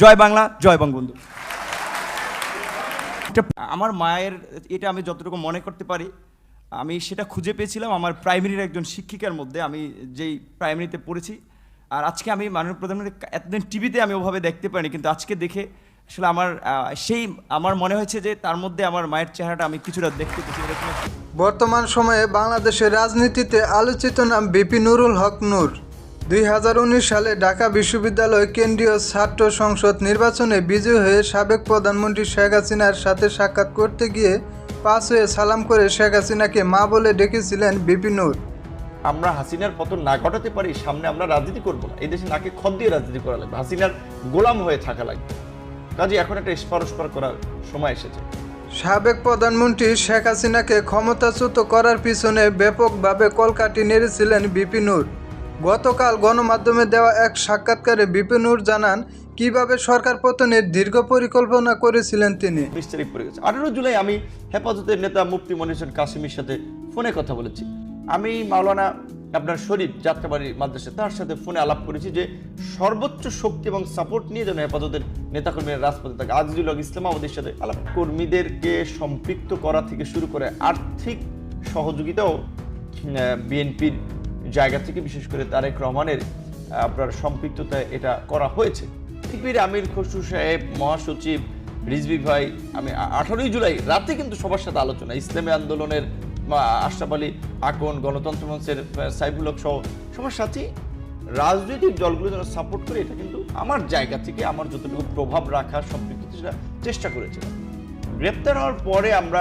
জয় বাংলা জয় বঙ্গবন্ধু। এটা আমার মায়ের এটা আমি যতটুকু মনে করতে পারি আমি সেটা খুঁজে পেয়েছিলাম আমার প্রাইমারির একজন শিক্ষিকার মধ্যে। আমি যেই প্রাইমারিতে পড়েছি আর আজকে আমি মাননীয় প্রধানমন্ত্রী এতদিন টিভিতে আমি ওভাবে দেখতে পারিনি কিন্তু আজকে দেখে আসলে আমার সেই আমার মনে হয়েছে যে তার মধ্যে আমার মায়ের চেহারাটা আমি কিছুটা দেখতে পেয়েছি। বর্তমান সময়ে বাংলাদেশের রাজনীতিতে আলোচিত নাম বিপি নুরুল হক নূর। দুই হাজার উনিশ সালে ঢাকা বিশ্ববিদ্যালয় কেন্দ্রীয় ছাত্র সংসদ নির্বাচনে বিজয়ী হয়ে সাবেক প্রধানমন্ত্রী শেখ হাসিনার সাথে সাক্ষাৎ করতে গিয়ে পাশ হয়ে সালাম করে শেখ হাসিনাকে মা বলে ডেকেছিলেন বিপি নূর। আমরা হাসিনার পতন না ঘটাতে পারি সামনে আমরা রাজনীতি করব না। এই দেশে নাকে খদ দিয়ে রাজনীতি করা লাগবে হাসিনার গোলাম হয়ে থাকা লাগবে। কাজে এখন একটা স্পরস্পর করার সময় এসেছে। সাবেক প্রধানমন্ত্রী শেখ হাসিনাকে ক্ষমতাচ্যুত করার পিছনে ব্যাপকভাবে কলকাটি নেড়েছিলেন বিপি নূর। গতকাল গণমাধ্যমে দেওয়া এক সাক্ষাৎকারে বিপিনুর জানান, কীভাবে সরকার পতনের দীর্ঘ পরিকল্পনা করেছিলেন তিনি। বিশ তারিখ পড়ে গেছে। আঠারো জুলাই আমি হেফাজতের নেতা মুফতি মনির হোসেন কাসিমের সাথে ফোনে কথা বলেছি। আমি মাওলানা আপনার শরীফ যাত্রাবাড়ি মাদ্রাসা, তার সাথে ফোনে আলাপ করেছি যে সর্বোচ্চ শক্তি এবং সাপোর্ট নিয়ে যেন হেফাজতের নেতাকর্মীরা রাজপথে থাকে। আজিজুল হক ইসলাম আমাদের সাথে আলাপ কর্মীদেরকে সম্পৃক্ত করা থেকে শুরু করে আর্থিক সহযোগিতাও বিএনপির জায়গা থেকে, বিশেষ করে তারেক রহমানের আপনার সম্পৃক্ততায় এটা করা হয়েছে। শিবির আমির খসরু সাহেব, মহাসচিব রিজভি ভাই, আমি আঠারোই জুলাই রাতে কিন্তু সবার সাথে আলোচনা, ইসলামী আন্দোলনের আশরাফ আলী, আকন, গণতন্ত্র মঞ্চের সাইফুল হক সহ সবার সাথে রাজনৈতিক দলগুলো যেন সাপোর্ট করে, এটা কিন্তু আমার জায়গা থেকে, আমার যতটুকু প্রভাব রাখার সম্পৃক্ত চেষ্টা করেছিলাম। গ্রেপ্তার হওয়ার পরে আমরা